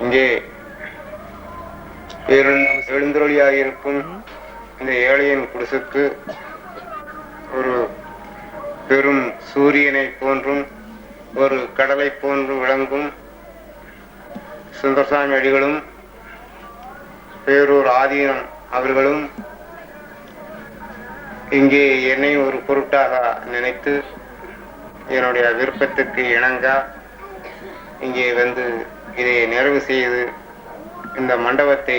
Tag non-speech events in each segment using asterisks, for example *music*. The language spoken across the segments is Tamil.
இங்கே எழுந்தொழியாக இருக்கும் இந்த ஏழையின் குடிசுக்கு ஒரு பெரும் சூரியனை போன்றும் ஒரு கடலை போன்றும் விளங்கும் சுந்தரசாமி அடிகளும் பேரூர் ஆதீனம் அவர்களும் இங்கே என்னை ஒரு பொருட்டாக நினைத்து என்னுடைய விருப்பத்துக்கு இணங்க இங்கே வந்து இதை நிறைவு செய்து இந்த மண்டபத்தை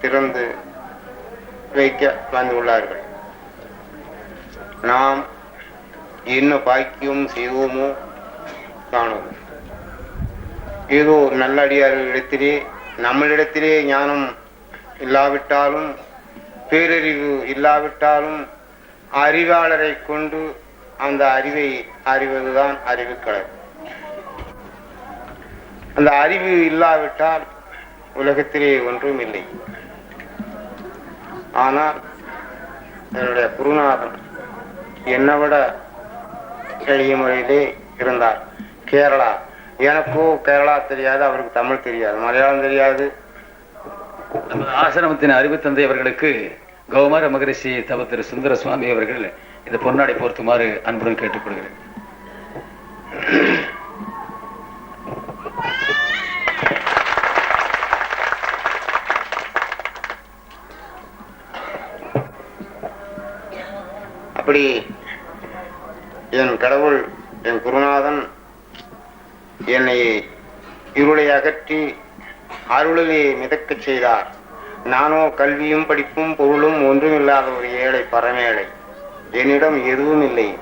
திறந்து வைக்க வந்துள்ளார்கள் நாம் என்ன பாக்கியம் செய்வோமோ காணுவோம் ஏதோ நல்லடியார்களிடத்திலே நம்மளிடத்திலே ஞானம் இல்லாவிட்டாலும் பேரறிவு இல்லாவிட்டாலும் அறிவாளரை கொண்டு அந்த அறிவை அறிவதுதான் அறிவுக்கலை அந்த அறிவு இல்லாவிட்டால் உலகத்திலே ஒன்றும் இல்லை. ஆனால் என்னுடைய குருநாதன் என்னை விட எளிய முறையிலே இருந்தார். கேரளா. எனக்கோ கேரளா தெரியாது அவருக்கு தமிழ் தெரியாது மலையாளம் தெரியாது. நமது ஆசிரமத்தின் அறிவு தந்தை அவர்களுக்கு கௌமர மகரிஷி தவ திரு சுந்தர சுவாமி அவர்கள் இந்த பொன்னாடை போர்த்துமாறு அன்புடன் கேட்டுக்கொள்கிறேன். என் கடவுள் என் குருநாதன் என்னை இருளை அகற்றி அருளிலே மிதக்கச் செய்தார். நானோ கல்வியும் படிப்பும் பொருளும் ஒன்றும் இல்லாத ஒரு ஏழை பரமேழை. என்னிடம் எதுவும் இல்லை.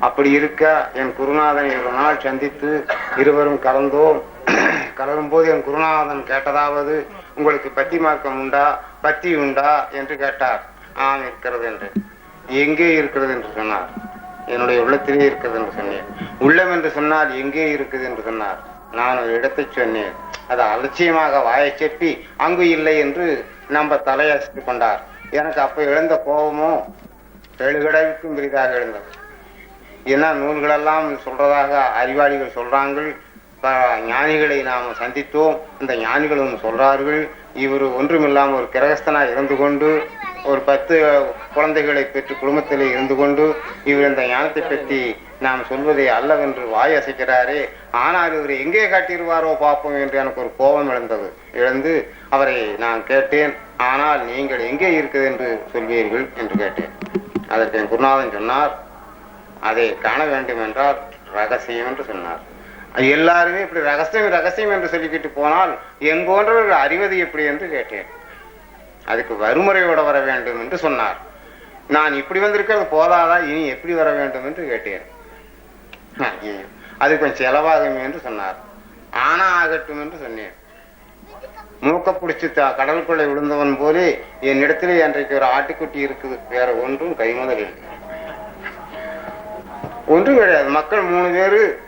அப்படி இருக்க என் குருநாதனை ஒரு நாள் சந்தித்து இருவரும் கலந்தோம். *clears throat* கலரும் போது என் குருநாதன் கேட்டதாவது உங்களுக்கு பத்தி மார்க்கம் உண்டா? பத்தி உண்டா? என்று கேட்டார். ஆம் இருக்கிறது என்று. எங்கே இருக்கிறது? என்று சொன்னார். என்னுடைய உள்ளத்திலே இருக்கிறது என்று சொன்னேன். உள்ளம் என்று சொன்னால் எங்கே இருக்குது என்று சொன்னார். நான் ஒரு இடத்தை சொன்னேன். அதை அலட்சியமாக வாயை செப்பி அங்கு இல்லை என்று நம்ம தலையசைத்து கொண்டார். எனக்கு அப்ப எழுந்த கோபமோ எழுகடவுக்கும் பெரிதாக எழுந்தது. ஏன்னா நூல்களெல்லாம் சொல்றதாக அறிவாளிகள் சொல்றாங்கள். ஞானிகளை நாம் சந்தித்தோம். இந்த ஞானிகளும் சொல்றார்கள். இவர் ஒன்றுமில்லாமல் ஒரு கிரகஸ்தனா இருந்து கொண்டு ஒரு பத்து குழந்தைகளை பெற்று குடும்பத்திலே இருந்து கொண்டு இவர் இந்த ஞானத்தை பற்றி நாம் சொல்வதை அல்லவென்று வாய் அசைக்கிறாரே. ஆனால் இவர் எங்கே காட்டிடுவாரோ பார்ப்போம் என்று எனக்கு ஒரு கோபம் எழுந்தது. எழுந்து அவரை நான் கேட்டேன். ஆனால் நீங்கள் எங்கே இருக்குது என்று சொல்வீர்கள்? என்று கேட்டேன். அதற்கு என் குருநாதன் சொன்னார் அதை காண வேண்டும் என்றால் ரகசியம் என்று சொன்னார். எல்லாருமே இப்படி ரகசியம் ரகசியம் என்று சொல்லிக்கிட்டு போனால் என் போன்றவர்கள் அறிவது எப்படி என்று கேட்டேன். அதுக்கு வறுமுறையோட வர வேண்டும் என்று சொன்னார். நான் இப்படி வந்திருக்கிறது போதாதா? இனி எப்படி வர வேண்டும் என்று கேட்டேன். அது கொஞ்சம் செலவாகும் என்று சொன்னார். ஆனா ஆகட்டும் என்று சொன்னேன். மூக்க பிடிச்சி கடலுக்குள்ளே விழுந்தவன் போலே என்னிடத்திலே அன்றைக்கு ஒரு ஆட்டுக்குட்டி இருக்குது. வேற ஒன்றும் கைமுதல் இல்லை. ஒன்றும் கிடையாது. மக்கள் மூணு பேரு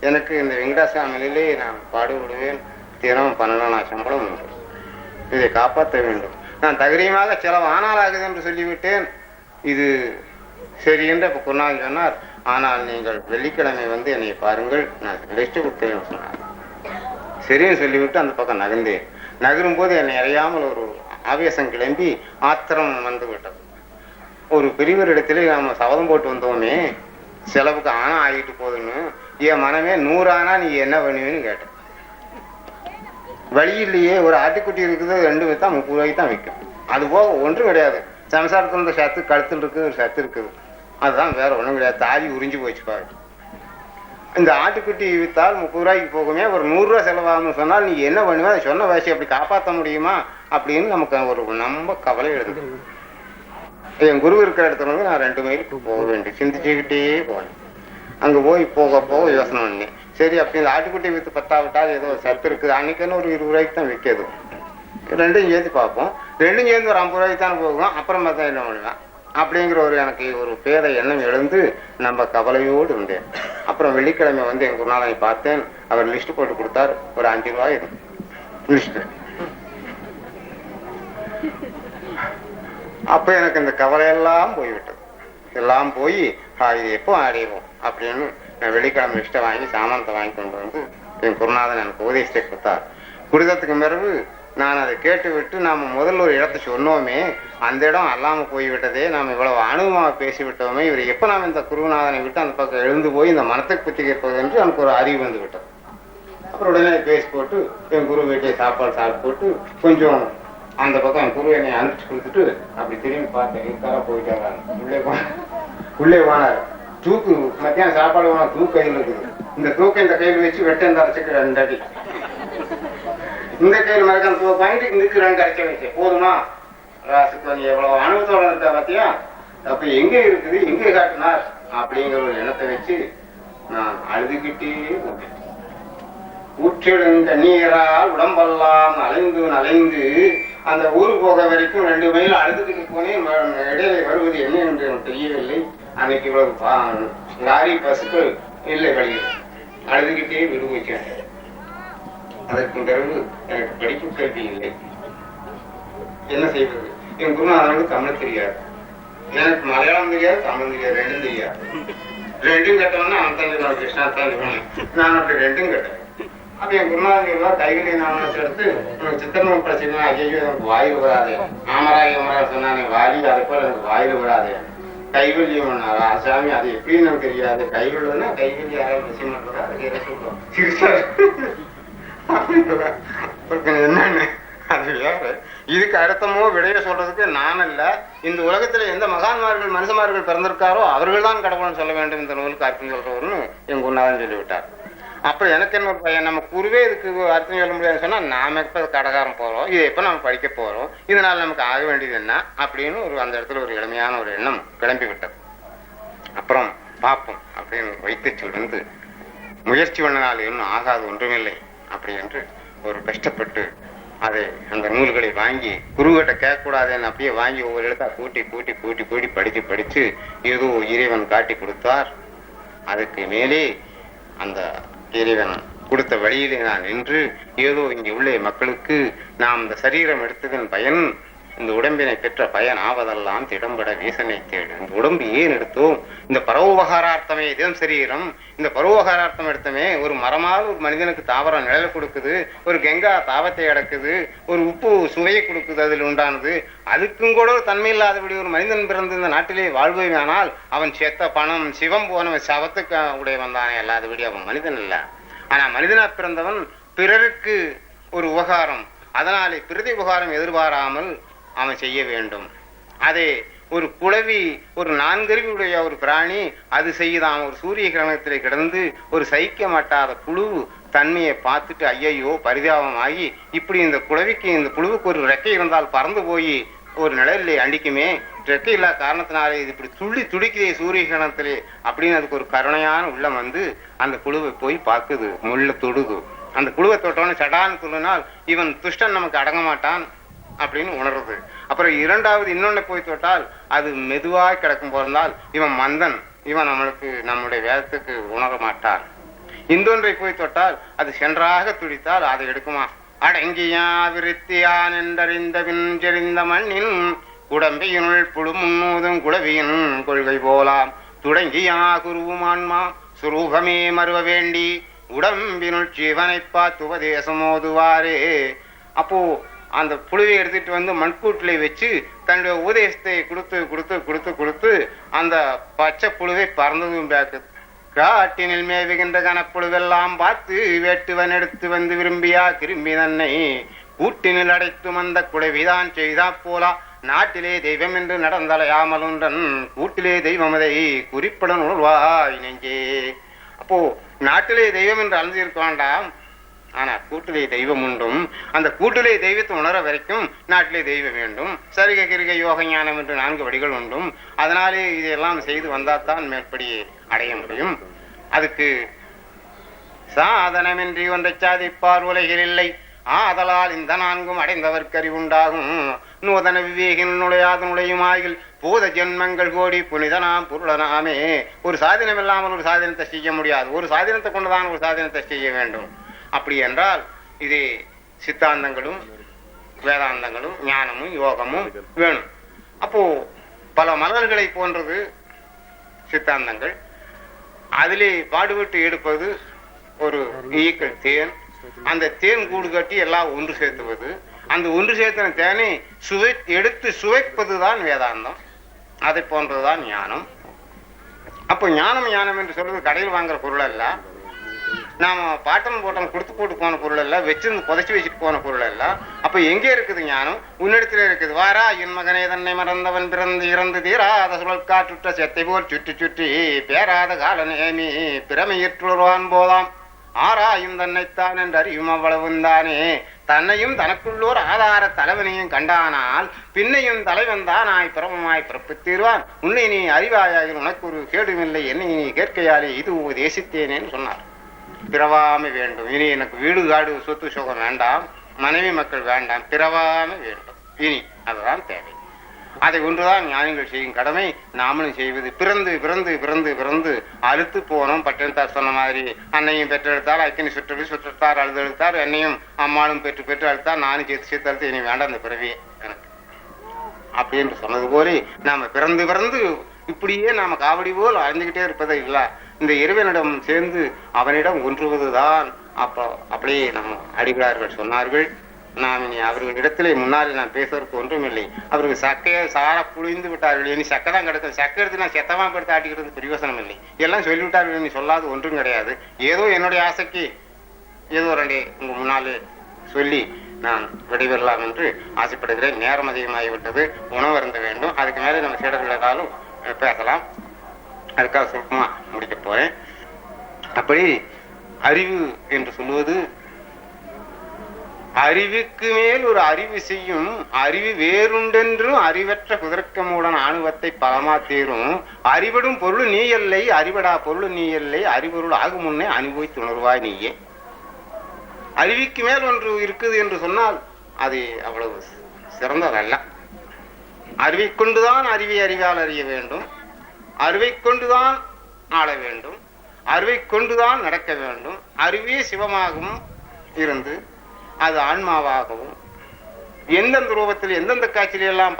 எனக்கு இந்த வெங்கடாசாமிலே நான் பாடுபடுவேன். தினம் பன்னெண்டாம் சம்பளம் உண்டு. இதை காப்பாற்ற வேண்டும். நான் தகரியமாக செலவு ஆனாலாகுது என்று சொல்லிவிட்டேன். இது சரி என்று இப்போ குருநாதன் சொன்னார். ஆனால் நீங்கள் வெள்ளிக்கிழமை வந்து என்னை பாருங்கள் நான் லிஸ்ட் கொடுத்தேன் சொன்னார். சரின்னு சொல்லிவிட்டு அந்த பக்கம் நகர்ந்தேன். நகரும் போது என்னை அறியாமல் ஒரு ஆவேசம் கிளம்பி ஆத்திரம் வந்து விட்டது. ஒரு பெரியவரிடத்திலே நாம் சபதம் போட்டு வந்தோமே செலவுக்கு ஆனா ஆகிட்டு போகுதுன்னு என் மனமே நூறு நீ என்ன பண்ணுவேன்னு கேட்டேன். வழியிலேயே ஒரு ஆட்டுக்குட்டி இருக்குது ரெண்டு வித்தா முப்பது ரூபாய்க்கு தான் விற்கும் அது போக ஒன்றும் கிடையாது. சம்சாரத்தில் இந்த சத்து கழுத்தில் இருக்குது ஒரு சத்து இருக்குது. அதுதான் வேற ஒண்ணும் கிடையாது. தாலி உறிஞ்சு போச்சு பாரு. இந்த ஆட்டுக்குட்டி வித்தால் முப்பது ரூபாய்க்கு போகுமே ஒரு நூறுரூவா செலவாகும்னு சொன்னால் நீ என்ன பண்ணுவே? அதை சொன்ன வயசு அப்படி காப்பாற்ற முடியுமா? அப்படின்னு நமக்கு ஒரு ரொம்ப கவலை எழுது. என் குரு இருக்கிற இடத்துல வந்து நான் ரெண்டு மைலுக்கு போக வேண்டி சிந்திச்சுக்கிட்டே போனேன் அங்க போய் போக போக யோசனை பண்ணேன் சரி அப்படி இந்த ஆட்டுக்குட்டி விற்று பத்தாவிட்டால் ஏதோ ஒரு சத்து இருக்குது. அன்னைக்குன்னு ஒரு இருபது ரூபாய்க்கு தான் விற்கிது ரெண்டும் சேர்த்து பார்ப்போம். ரெண்டும் சேர்ந்து ஒரு ஐம்பது ரூபாய்க்கு தானே போகும் அப்புறம் பார்த்தா என்ன பண்ணுவேன்? அப்படிங்கிற ஒரு எனக்கு ஒரு பேர எண்ணம் எழுந்து நம்ம கவலையோடு இருந்தேன். அப்புறம் வெள்ளிக்கிழமை வந்து என் குருநாதனை பார்த்தேன். அவர் லிஸ்ட் போட்டு கொடுத்தார். ஒரு அஞ்சு ரூபாய் லிஸ்ட். அப்போ எனக்கு இந்த கவலையெல்லாம் போய்விட்டது. எல்லாம் போய் இது எப்போ அடைவோம் அப்படின்னு நான் வெள்ளிக்கிழமை இஷ்டம் வாங்கி சாமானத்தை வாங்கி கொண்டு வந்து என் குருநாதன் எனக்கு உபதேசத்தை கொடுத்தார். குடிதத்துக்கு பிறகு நான் அதை கேட்டு விட்டு நாம முதல்ல ஒரு இடத்தை சொன்னோமே அந்த இடம் அல்லாமல் போய்விட்டதே நாம் இவ்வளவு அனுபவமாக பேசிவிட்டோமே இவர் எப்போ நாம் இந்த குருநாதனை விட்டு அந்த பக்கம் எழுந்து போய் இந்த மனத்தை குத்தி கேட்பது என்று எனக்கு ஒரு அறிவு வந்து விட்டது. அப்புறம் உடனே பேசி போட்டு என் குரு வீட்டை சாப்பாடு சாப்பிட்டு போட்டு கொஞ்சம் அந்த பக்கம் என் குரு என்னை அனுப்பிச்சு கொடுத்துட்டு அப்படி திரும்பி பார்த்தேன் இருக்காரா போயிட்டாரா உள்ளே போனார் உள்ளே போனார். தூக்கு மத்தியானம் சாப்பாடு வாங்க தூக்கு கையில் இருக்குது. இந்த தூக்கை இந்த கையில் வச்சு வெட்ட இந்த அரைச்சுக்கு ரெண்டு அடி. இந்த கையில் மறக்காம தூக்க வாங்கிட்டு இதுக்கு ரெண்டு அரைச்ச வச்சு. போதுமா? ராசுக்கு கொஞ்சம் எவ்வளவு அனுபவத்தோட இருக்கா பார்த்தியா அப்ப எங்க இருக்குது எங்க காட்டினார்? அப்படிங்கிற ஒரு எண்ணத்தை வச்சு நான் அழுதுகிட்டே போட்டேன். ஊற்றெடுங்க நீரால் உடம்பெல்லாம் அலைந்து அலைந்து அந்த ஊர் போக வரைக்கும் ரெண்டு மைல் அழுதுகிட்டு போனேன். இடையில வருவது என்ன என்று எனக்கு தெரியவில்லை. அன்னைக்கு இவ்வளவு லாரி பஸ்ஸுக்கு இல்லை வழியில் அழுதுகிட்டே விடு அதற்கு பிறகு எனக்கு படிப்பு கல்வி இல்லை. என்ன செய்வது? என் குருநாதனுக்கு தமிழ் தெரியாது. எனக்கு மலையாளம் தெரியாது தமிழ் தெரியாது ரெண்டும் தெரியாது. ரெண்டும் கட்டவனா அவன் தான் நான் கிருஷ்ணா தான் நான் அப்படி ரெண்டும் கட்டேன். அப்ப என் குருநாதன் எல்லாம் கைகளை நான் எடுத்து உனக்கு சித்திரமும் பிரச்சனை ஐயோ எனக்கு வாயில் விடாதே. ஆமராய் அமரா சொன்னானே வாலி அதை போல எனக்கு வாயில் விடாதே. கைவல்யம் சாமி அது எப்படின்னு எனக்கு தெரியாது. கைவல்யம்னா கைவல்லி யாராவது விஷயம் பண்றதா அதுக்கு என்ன சொல்றோம். என்னன்னு? அது வேற. இதுக்கு அர்த்தமோ விடைய சொல்றதுக்கு நான் அல்ல இந்த உலகத்துல எந்த மகான்மார்கள் மனுஷமார்கள் பிறந்திருக்காரோ அவர்கள் தான் கடவுள்னு சொல்ல வேண்டும் இந்த நூலுக்கு அர்த்தம் சொல்றவர்னு என் குருநாதன் சொல்லிவிட்டார். அப்ப எனக்கு என்ன ஒரு பையன் நம்ம குருவே இதுக்கு அர்த்தம் சொல்ல முடியாதுன்னு சொன்னால் நாம இப்போ கடகாரம் போகிறோம் இதை எப்போ நம்ம படிக்க போகிறோம் இதனால் நமக்கு ஆக வேண்டியது என்ன? அப்படின்னு ஒரு அந்த இடத்துல ஒரு எளிமையான ஒரு எண்ணம் கிளம்பி விட்டது அப்புறம் பார்ப்போம் அப்படின்னு வைத்து சொல்லிருந்து முயற்சி பண்ணனால் இன்னும் ஆகாது ஒன்றுமில்லை அப்படி என்று ஒரு கஷ்டப்பட்டு அதை அந்த நூல்களை வாங்கி குருகிட்ட கேட்கக்கூடாதுன்னு அப்படியே வாங்கி ஒவ்வொரு இடத்தா கூட்டி கூட்டி கூட்டி கூட்டி படித்து படித்து ஏதோ இறைவன் காட்டி கொடுத்தார். அதுக்கு மேலே அந்த இறைவன் கொடுத்த வழியிலே நான் நின்று ஏதோ இங்கே உள்ள மக்களுக்கு நாம் இந்த சரீரம் எடுத்ததன் பயன் இந்த உடம்பினை பெற்ற பயன் ஆவதெல்லாம் திடம்பட வீசனை தேடு. இந்த உடம்பு ஏன் எடுத்தோம்? இந்த பரோபகாரார்த்தமே இதம் சரீரம். இந்த பரோபகாரார்த்தம் எடுத்தமே ஒரு மரமால் ஒரு மனிதனுக்கு தாவரம் நிழல் கொடுக்குது ஒரு கெங்கா தாவத்தை அடக்குது ஒரு உப்பு சுவையை கொடுக்குது அதில் உண்டானது. அதுக்கும் கூட ஒரு தன்மை இல்லாதபடி ஒரு மனிதன் பிறந்து இந்த நாட்டிலே வாழ்வுமானால் அவன் சேத்த பணம் சிவம் போனவன் சவத்துக்கு உடையவன் தானே அல்லாதபடி அவன் மனிதன் இல்ல ஆனா மனிதனா பிறந்தவன் பிறருக்கு ஒரு உபகாரம். அதனாலே பிரதி உபகாரம் எதிர்பாராமல் அவன் செய்ய வேண்டும். அதே ஒரு குளவி ஒரு நான்கருவியுடைய ஒரு பிராணி அது செய்யுதான். ஒரு சூரிய கிரகணத்தில் கிடந்து ஒரு சகிக்க மாட்டாத புழு தன்மையை பார்த்துட்டு ஐயையோ பரிதாபம் ஆகி இப்படி இந்த குளவிக்கு இந்த புழுவுக்கு ஒரு ரெக்கை இருந்தால் பறந்து போய் ஒரு நிழலிலே அண்டிக்குமே. ரெக்கை இல்லாத காரணத்தினாலே இது இப்படி துள்ளி துடிக்குதே சூரிய கிரணத்திலே அப்படின்னு அதுக்கு ஒரு கருணையான உள்ளம் வந்து அந்த குழுவை போய் பார்க்குது முள்ள தொடுது. அந்த குழுவை தொட்டோன்னு சடான்னு சொல்லினால் இவன் துஷ்டன் நமக்கு அடங்க மாட்டான். அப்படின்னு உணருது அப்புறம் இரண்டாவது இன்னொன்னு போய் தொட்டால் அது மெதுவாய் கிடக்கும் போதால் இவன் மந்தன். இவன் நம்மளுக்கு நம்முடைய வேதத்துக்கு உணர மாட்டான். இந்தொன்றை போய் தொட்டால் அது சென்றாக துடித்தால் அதை எடுக்குமா? அடங்கியா விருத்தியான் என்றறிந்த பின்செறிந்த மண்ணின் குடம்பியினுள் புழு முன்னூதும் குடவியின் கொள்கை போலாம். துடங்கியா குருவுமான்மா சுரூபமே மறுவ வேண்டி உடம்பினுள் ஜீவனை பார்த்து உபதேசமோதுவாரே அப்போ அந்த புழுவை எடுத்துட்டு வந்து மண்கூட்டிலே வச்சு தன்னுடைய உபதேசத்தை கொடுத்து கொடுத்து கொடுத்து கொடுத்து அந்த பச்சை புழுவை பறந்ததும் பேக்கு காட்டினில் மேவுகின்ற கனப்புழுவெல்லாம் பார்த்து வேட்டுவன் எடுத்து வந்து விரும்பியா? திரும்பி தன்னை கூட்டினில் அடைத்தும் அந்த குழவிதான் செய்தா போலா? நாட்டிலே தெய்வம் என்று நடந்தலையாமலுன்றன் கூட்டிலே தெய்வமதை குறிப்பிட நுழ்வாய் நெஞ்சே. அப்போ நாட்டிலே தெய்வம் என்று அழிஞ்சிருக்காண்டாம் ஆனா கூட்டிலே தெய்வம் உண்டும். அந்த கூட்டிலே தெய்வத்தை உணர வரைக்கும் நாட்டிலே தெய்வம் வேண்டும். சரிக கிருக யோக ஞானம் என்று நான்கு வழிகள் உண்டும். அதனாலே இதையெல்லாம் செய்து வந்தால்தான் மேற்படி அடைய முடியும். அதுக்கு சாதனமின்றி ஒன்றை சாதிப்பார் உலகில் இல்லை. ஆதலால் இந்த நான்கும் அடைந்தவர்க்கு அறிவுண்டாகும் நூதன விவேகின் நுழையாது நுழையுமாயில் பூத ஜென்மங்கள் கோடி புனிதனாம் பொருளனாமே. ஒரு சாதனம் இல்லாமல் ஒரு சாதனத்தை செய்ய முடியாது. ஒரு சாதனத்தை கொண்டுதான் ஒரு சாதனத்தை செய்ய வேண்டும். அப்படி என்றால் இது சித்தாந்தங்களும் வேதாந்தங்களும் ஞானமும் யோகமும் வேணும். அப்போ பல மலர்களை போன்றது சித்தாந்தங்கள். அதிலே பாடுபட்டு எடுப்பது ஒரு ஈக்கள் தேன். அந்த தேன் கூடு கட்டி எல்லாம் ஒன்று சேர்த்துவது. அந்த ஒன்று சேர்த்தின தேனை சுவை எடுத்து சுவைப்பது தான் வேதாந்தம். அதை போன்றதுதான் ஞானம். அப்போ ஞானம் ஞானம் என்று சொல்வது கடையில் வாங்குற பொருள் அல்ல. நாம பாட்டம் போட்டம் கொடுத்து போட்டு போன பொருள் எல்லாம் வச்சிருந்து புதைச்சி வச்சுட்டு போன பொருள் எல்லாம் அப்ப எங்க இருக்குது ஞானம்? உன்னிடத்துல இருக்குது. வாரா என் மகனே தன்னை மறந்தவன் பிறந்து இறந்து தீராத சுழல் காற்றுட்ட செத்தை போல் சுற்றி சுற்றி பேராத கால நேமி பிரமையிற்றுவான் போதாம் ஆராயும் தன்னைத்தான் என்று அறியும் அவ்வளவும் தானே. தன்னையும் தனக்குள்ளோர் ஆதார தலைவனையும் கண்டானால் பின்னையும் தலைவன் தானாய் பிரமமாய் பிறப்பித்தீர்வான் உன்னை நீ அறிவாயாயில் உனக்கு ஒரு கேடுமில்லை என்னை நீ கேட்கையாலே இது உபதேசித்தேனேன்னு சொன்னார். பிறவாமை வேண்டும். இனி எனக்கு வீடு காடு சொத்து சுகம் வேண்டாம். மனைவி மக்கள் வேண்டாம். பிறவாமை வேண்டும். இனி அதுதான் தேவை. அதை ஒன்றுதான் ஞானிகள் செய்யும் கடமை. நாமளும் செய்வது பிறந்து பிறந்து பிறந்து பிறந்து அழுத்து போனோம். பட்டினத்தார் சொன்ன மாதிரி அன்னையும் பெற்றெடுத்தார். அக்கினி சுற்றி சுற்றத்தார் அழுது எழுத்தார் என்னையும் அம்மாளும் பெற்று பெற்று அழுத்தார். நானும் சேர்த்து சேர்த்து அழுத்து இனி வேண்டாம் அந்த பிறவியே. எனக்கு அப்படி என்று சொன்னது போல நாம பிறந்து பிறந்து இப்படியே நாம காவடி போல் அழிஞ்சுக்கிட்டே இருப்பதை இல்லை. இந்த இறைவனிடம் சேர்ந்து அவனிடம் ஒன்றுவதுதான் அப்போ அப்படியே நம்ம அடிகளார்கள் சொன்னார்கள். நாம் இனி அவர்களிடத்திலே முன்னாலே நான் பேசுவதற்கு ஒன்றுமில்லை. அவர்கள் சக்கையை சார புழிந்து விட்டார்கள். இனி சக்கை தான் கிடக்கும். சக்கை எடுத்து நான் செத்தமாக படுத்து ஆட்டிக்கிறது பிரயோசனம் இல்லை. எல்லாம் சொல்லிவிட்டார்கள். இனி சொல்லாது ஒன்றும் கிடையாது. ஏதோ என்னுடைய ஆசைக்கு ஏதோ ரெண்டு உங்கள் முன்னாலே சொல்லி நான் விடைபெறலாம் என்று ஆசைப்படுகிறேன். நேரம் அதிகமாகிவிட்டது. உணவு அருந்த வேண்டும். அதுக்கு மேலே நம்ம சீடர்களாலும் பேசலாம். அதுக்காக சுருக்கமா முடிக்க போறேன். அப்படி அறிவு என்று சொல்லுவது அறிவுக்கு மேல் ஒரு அறிவு செய்யும் அறிவு வேறுண்டென்றும் அறிவற்ற குதர்க்கமுடன் ஆணுவத்தை பலமா தேரும். அறிவிடும் பொருள் நீ இல்லை அறிவடா பொருள் நீ இல்லை அறிவொருள் ஆகும் முன்னே அனுபவித்து உணர்வாய் நீயே. அறிவிக்கு மேல் ஒன்று இருக்குது என்று சொன்னால் அது அவ்வளவு சிறந்ததல்ல. அறிவை கொண்டுதான் அறிவை அறிவால் அறிய வேண்டும். அறிவை கொண்டுதான் ஆள வேண்டும். அறிவை கொண்டுதான் நடக்க வேண்டும். அறிவே சிவமாகவும் இருந்து அது ஆன்மாவாகவும் எந்தெந்த ரூபத்தில் எந்தெந்த காட்சியிலெல்லாம் எல்லாம்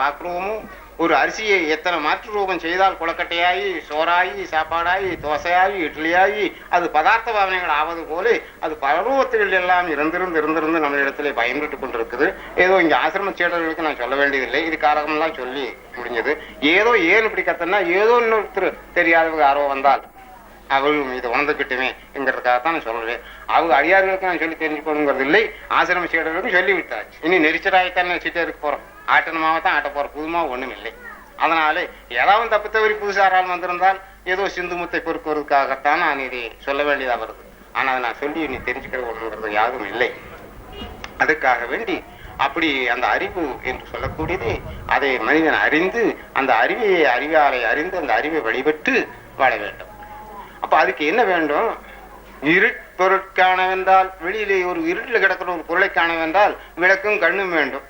ஒரு அரிசியை எத்தனை மாற்று ரூபம் செய்தால் குளக்கட்டையாகி சோறாகி சாப்பாடாகி தோசையாகி இட்லியாகி அது பதார்த்த பாவனைகள் ஆவது போல அது பல எல்லாம் இருந்திருந்து இருந்திருந்து நம்ம இடத்துல பயன்பட்டு கொண்டிருக்குது. ஏதோ இங்கே ஆசிரம சேடர்களுக்கு நான் சொல்ல வேண்டியதில்லை. இது காலகமெல்லாம் சொல்லி முடிஞ்சது. ஏதோ ஏன் இப்படி கத்தனா ஏதோ இன்னொருத்தர் தெரியாதவங்க யாரோ வந்தால் அவர்களும் இதை உணர்ந்துக்கிட்டுமே என்கிறதுக்காகத்தான் நான் சொல்றேன். அவங்க அடியார்களுக்கு நான் சொல்லி தெரிஞ்சுக்கணுங்கிறது இல்லை ஆசிரம சீடர்களுக்கும் சொல்லி விட்டாச்சு இனி நெரிச்சலாகத்தான் வச்சுட்டே இருக்க போறோம். ஆட்டணமாக தான் ஆட்ட போற புதுமா ஒண்ணும் இல்லை. அதனாலே ஏதாவது தப்பு தவறி புதுசாரால் வந்திருந்தால் ஏதோ சிந்து முத்தை பொறுக்குவதற்காகத்தான் நான் இதை சொல்ல வேண்டியதாக வருது. ஆனா அதை நான் சொல்லி நீ தெரிஞ்சுக்கிற ஒண்ணுங்கிறது யாரும் இல்லை. அதுக்காக வேண்டி அப்படி அந்த அறிவு என்று சொல்லக்கூடியது அதை மனிதன் அறிந்து அந்த அறிவையை அறிவாலை அறிந்து அந்த அறிவை வழிபட்டு வாழ வேண்டும். அப்ப அதுக்கு என்ன வேண்டும்? இருட்பொருட்காணவென்றால் வெளியிலே ஒரு இருட்டில் கிடக்கிற ஒரு பொருளை காணவென்றால் விளக்கும் கண்ணும் வேண்டும்.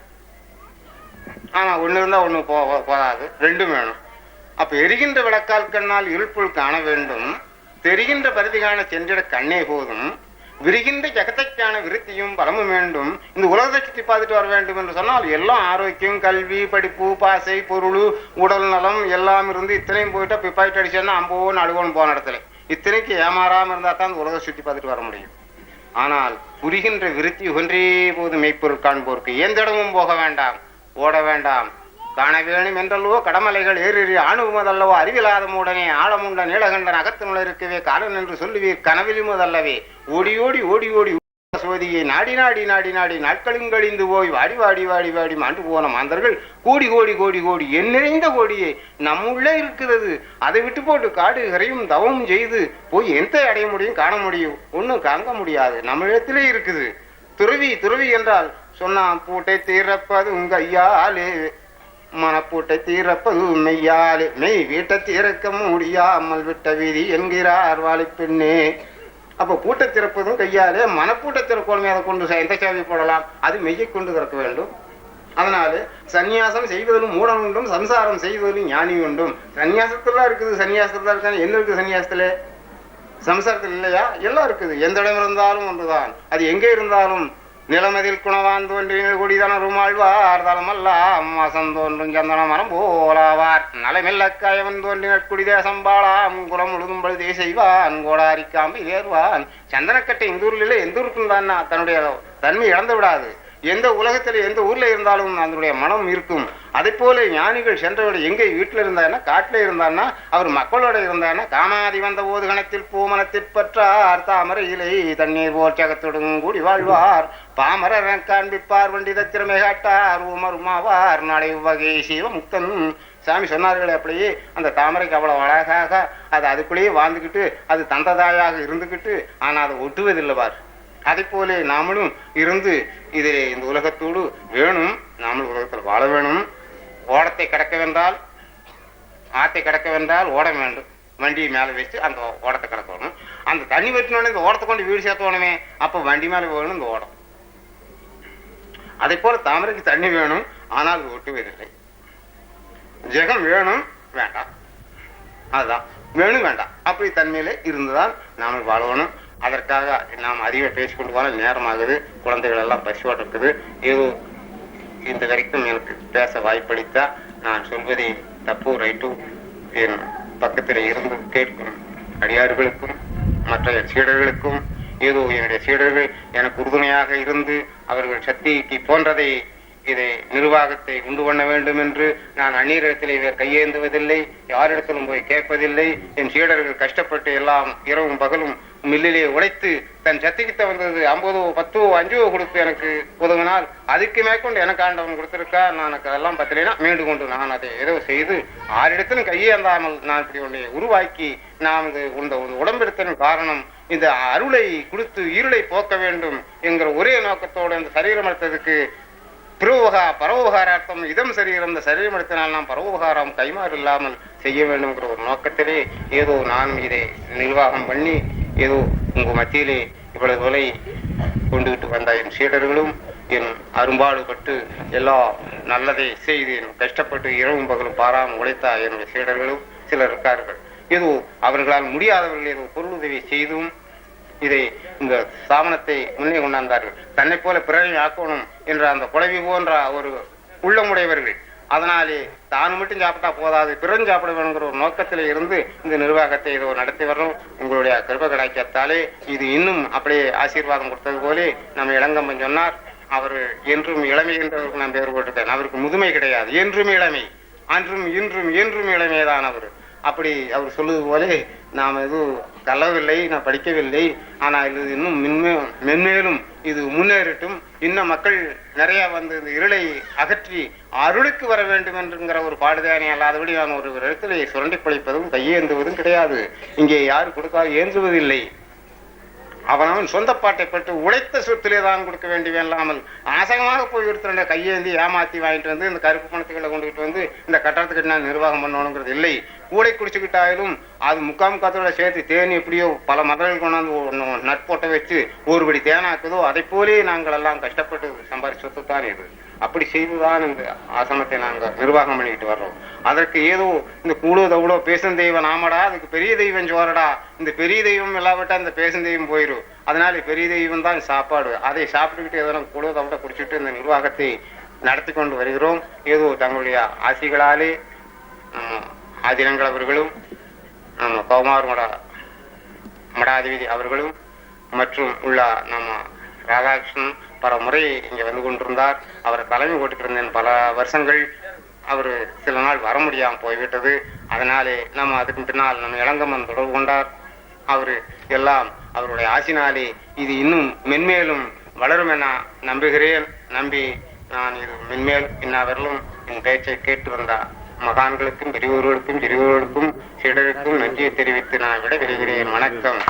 ஆமா ஒண்ணு இருந்தா ஒண்ணு போ போதாது ரெண்டும் வேணும். அப்போ எரிகின்ற விளக்கால் கண்ணால் இருப்புள் காண வேண்டும். தெரிகின்ற பருதி காண சென்றிட கண்ணே போதும். விரிகின்ற ஜகத்தைக்கான விருத்தியும் பலமும் வேண்டும். இந்த உலகத்தை சுத்தி பார்த்துட்டு வர வேண்டும் என்று சொன்னால் எல்லாம் ஆரோக்கியம் கல்வி படிப்பு பாசை பொருள் உடல் நலம் எல்லாம் இருந்து இத்தனையும் போயிட்டு அப்போ பிப்பாயிட்டு அடிச்சோன்னா அம்போன்னு அழுகோன்னு போன இடத்துல. இத்தனைக்கு ஏமாறாம இருந்தால் தான் இந்த உலகத்தை சுத்தி பார்த்துட்டு வர முடியும். ஆனால் புரிகின்ற விருத்தி ஒன்றே போது மெய்ப்பொருள் காண்போருக்கு. எந்த இடமும் போக வேண்டாம். ஓட வேண்டாம். காண வேணும் என்றல்லவோ கடமலைகள் ஏறி ஆணுவதல்லவோ அறிவிலாத மூடனே ஆழமுண்ட நீலகண்டன் அகத்தினுள்ள இருக்கவே காலன் என்று சொல்லுவீர் கனவிலுமதல்லவே. ஓடி ஓடி ஓடி ஓடி சோதியை நாடி நாடி நாடி நாடி நாட்களும் கழிந்து போய் வாடி வாடி வாடி வாடி மாண்டு போன மாந்தர்கள் கோடி கோடி கோடி கோடி என் நிறைந்த கோடியே நம்முள்ளே இருக்கிறது. அதை விட்டு போட்டு காடு கரையும் தவம் செய்து போய் எந்த அடைய முடியும் காண முடியும் ஒன்றும் காங்க முடியாது. நம்மிடத்திலே இருக்குது. துறவி துறவி என்றால் சொன்னா பூட்டை தீரப்பது உங்க ஐயாலே மனப்பூட்டை தீரப்பது மெய்யாலே. மெய் வீட்டை தீரக்க முடியாமல் விட்ட விதி என்கிறார் வாழைப்பெண்ணே அப்போ பூட்டை திறப்பதும் கையாலே மனப்பூட்டை திறக்கோளுமே அதை கொண்டு எந்த சாவி போடலாம். அது மெய்யை கொண்டு திறக்க வேண்டும். அதனால சன்னியாசம் செய்வதிலும் மூடம் உண்டும் சம்சாரம் செய்வதிலும் ஞானி உண்டும். சந்நியாசத்துல இருக்குது சன்னியாசத்துல இருக்கான என்ன இருக்குது சன்னியாசத்துல சம்சாரத்தில் இல்லையா? எல்லாம் இருக்குது. எந்த இடம் இருந்தாலும் ஒன்றுதான். அது எங்கே இருந்தாலும் நிலமதில் குணவான் தோன்றினில் குடிதனரும் ஆழ்வார் தலமல்லாம் வாசம் தோன்றும் சந்தன மரம் போலாவார் நலமில்ல கயவன் தோன்றினர் குடிதேசம் பாளாம் குலம் முழுதும் பழுதே செய்வான். கோடாரிக்காம்பி ஏறுவான் சந்தனக்கட்டை இந்த ஊரில் எந்த ஊருக்கும் தான் தன்னுடைய தன்மை இழந்து விடாது எந்த உலகத்தில் எந்த ஊரில் இருந்தாலும் அதனுடைய மனம் இருக்கும். அதே போல ஞானிகள் சென்றவர் எங்கே வீட்டில் இருந்தாருன்னா காட்டில் இருந்தாருன்னா அவர் மக்களோட இருந்தாருன்னா காமாதி வந்த போது கணத்தில் பூமனத்தில் பற்றார் தாமரை இலை தண்ணீர் போர்ச்சகத்துடன் கூடி வாழ்வார். பாமரன் காண்பிப்பார் வண்டித திறமை காட்டார் உமருமாவார் நாளை வகை சிவமுக்தன். சாமி சொன்னார்களே அப்படியே அந்த தாமரைக்கு அவ்வளவு அழகாக அது அதுக்குள்ளேயே வாழ்ந்துக்கிட்டு அது தந்ததாயாக இருந்துக்கிட்டு ஆனால் அதை ஒட்டுவதில்லைவார் போல நாமளும் இருந்து இதிலே இந்த உலகத்தோடு வேணும் நாமளும் உலகத்தில் வாழ வேணும். ஓடத்தை கிடக்க வென்றால் ஆத்தை கிடக்க வென்றால் ஓட வேண்டும். வண்டியை மேலே வச்சு அந்த ஓடத்தை கடக்கணும். அந்த தண்ணி வெட்டினோடனே இந்த ஓடத்தை கொண்டு வீடு சேர்த்தோணுமே அப்போ வண்டி மேலே வேணும் இந்த ஓடம். அதே போல தாமரைக்கு தண்ணி வேணும் ஆனால் ஒட்டுவதில்லை. ஜெகம் வேணும் வேண்டாம். அதுதான். வேணும் வேண்டாம். அப்படி தன்மையில இருந்துதான் நாம வாழணும். அதற்காக நாம் அறிவை பேசிக்கொண்டு போனால் நேரமாகுது. குழந்தைகள் எல்லாம் பசியோடு இருக்குது ஏதோ இந்த வரைக்கும் எனக்கு பேச வாய்ப்பளித்தா நான் சொல்வதை தப்பு ரைட்டு என் பக்கத்தில் இருந்து கேட்கும் அடியார்களுக்கும் மற்ற என் சீடர்களுக்கும் ஏதோ என்னுடைய சீடர்கள் எனக்கு உறுதுணையாக இருந்து அவர்கள் சக்திக்கு போன்றதை இதை நிர்வாகத்தை உண்டு பண்ண வேண்டும் என்று நான் அந்நீரிடத்தில் இவர் கையேந்துவதில்லை யாரிடத்திலும் போய் கேட்பதில்லை. என் சீடர்கள் கஷ்டப்பட்டு எல்லாம் இரவும் பகலும் மில்லிலே உழைத்து தன் சத்திக்கிட்ட வந்தது ஐம்பதோ பத்தோ அஞ்சோ கொடுத்து எனக்கு உதவினால் அதுக்கு மேற்கொண்டு எனக்கு ஆண்டவன் கொடுத்திருக்கா நான் எனக்கு அதெல்லாம் பத்தலைன்னா மீண்டு கொண்டு நான் அதை ஏதோ செய்து ஆரிடத்திலும் கையேந்தாமல் நான் இப்படி ஒன்றை உருவாக்கி நாம் இது இந்த உடம்பெடுத்தன் காரணம் இந்த அருளை கொடுத்து இருளை போக்க வேண்டும் என்கிற ஒரே நோக்கத்தோடு இந்த சரீரம் எடுத்ததுக்கு பிரோவகா பரோபகாரார்த்தம் இதம் சரீரம். இந்த சரீரம் நாம் பரவுபகாரம் கைமாறு இல்லாமல் செய்ய வேண்டும்ங்கிற ஒரு நோக்கத்திலே ஏதோ நான் இதை நிர்வாகம் பண்ணி ஏதோ உங்க மத்தியிலே இவ்வளவு விலை கொண்டுகிட்டு வந்த என் சீடர்களும் என் அரும்பாடுபட்டு எல்லா நல்லதை செய்து என் கஷ்டப்பட்டு இரவும் பகலும் பாராமல் உழைத்த என்னுடைய சீடர்களும் சிலர் இருக்கார்கள். ஏதோ அவர்களால் முடியாதவர்கள் ஏதோ பொருளுதவி செய்தும் இதை இந்த சாமனத்தை முன்னே கொண்டாந்தார்கள். தன்னை போல பிறரை ஆக்கணும் என்ற அந்த குழவி போன்ற ஒரு உள்ளமுடையவர்கள் அதனாலே தான் மட்டும் சாப்பிட்டா போதாது பிறரும் சாப்பிட வேணுங்கிற ஒரு நோக்கத்தில் இருந்து இந்த நிர்வாகத்தை இதோ நடத்தி வரணும். உங்களுடைய கிருப கிடைக்கத்தாலே இது இன்னும் அப்படியே ஆசீர்வாதம் கொடுத்தது போலே நம்ம இளங்கம்மன் சொன்னார் அவர் என்றும் இளமை என்றவருக்கு நான் பேர் போட்டுட்டேன் அவருக்கு முதுமை கிடையாது. என்றும் இளமை. அன்றும் இன்றும் என்றும் இளமைதான் அவர். அப்படி அவர் சொல்லுவது போலே நாம் எதுவும் தள்ளவில்லை நான் படிக்கவில்லை. ஆனால் இது இன்னும் மென்மே மென்மேலும் இது முன்னேறட்டும். இன்னும் மக்கள் நிறைய வந்து இந்த இருளை அகற்றி அருளுக்கு வர வேண்டும் என்கிற ஒரு பாடுதானே அல்லாதபடி நான் ஒரு இடத்திலே சுரண்டி பழிப்பதும் கையேந்துவதும் கிடையாது. இங்கே யாரும் கொடுக்காது ஏந்துவதில்லை. அவன் அவன் சொந்த பாட்டை பெற்று உழைத்த சொத்திலே தான் கொடுக்க வேண்டியவன் இல்லாமல் ஆசகமாக போய் ஒருத்தருடைய கையேந்தி ஏமாத்தி வாங்கிட்டு வந்து இந்த கருப்பு பணத்துக்களை கொண்டுகிட்டு வந்து இந்த கட்டடத்துக்கு நான் நிர்வாகம் பண்ணணுங்கிறது இல்லை. கூடை குடிச்சுக்கிட்டாலும் அது முக்கால் முக்காத்தோட சேர்த்து தேன் எப்படியோ பல மதங்கள் கொண்டாந்து ஒன்று நட்போட்டை வச்சு ஒருபடி தேனாக்குதோ அதை போலே நாங்கள் எல்லாம் கஷ்டப்பட்டு சம்பாதிச்ச சொத்து தான் இது. அப்படி செய்துதான் இந்த ஆசிரமத்தை நாங்கள் நிர்வாகம் பண்ணிக்கிட்டு வர்றோம். அதற்கு ஏதோ இந்த குழு தவிடோ பேசும் தெய்வம் நாமடா அதுக்கு பெரிய தெய்வம் சோறடா இந்த பெரிய தெய்வம் இல்லாவிட்டா இந்த பேசும் தெய்வம் போயிடும் அதனால பெரிய தெய்வம் தான் சாப்பாடு. அதை சாப்பிட்டுக்கிட்டு ஏதோ குழு தவிட குடிச்சிட்டு இந்த நிர்வாகத்தை நடத்தி கொண்டு வருகிறோம். ஏதோ தங்களுடைய ஆசிகளாலே ஆதினங்கள் அவர்களும் நம்ம கௌமார் மட மடாதிபதி அவர்களும் மற்றும் உள்ள நம்ம ராதாகிருஷ்ணன் பல முறை இங்க வந்து கொண்டிருந்தார். அவர் தலைமை போட்டுட்டு பல வருஷங்கள் அவர் சில நாள் வர முடியாம போய்விட்டது. அதனாலே நம்ம அதுக்கு பின்னால் நம்ம இளங்கம்மன் தொடர்பு கொண்டார். அவரு எல்லாம் அவருடைய ஆசினாலே இது இன்னும் மென்மேலும் வளரும் என நம்புகிறேன். நம்பி நான் இது மென்மேல் இன்னாவரிலும் என் பேச்சை கேட்டு வந்தார் மகான்களுக்கும் பெரியவர்களுக்கும் பெரியவர்களுக்கும் சிடருக்கும் நன்றியை தெரிவித்து நான் விடைபெறுகிறேன். வணக்கம்.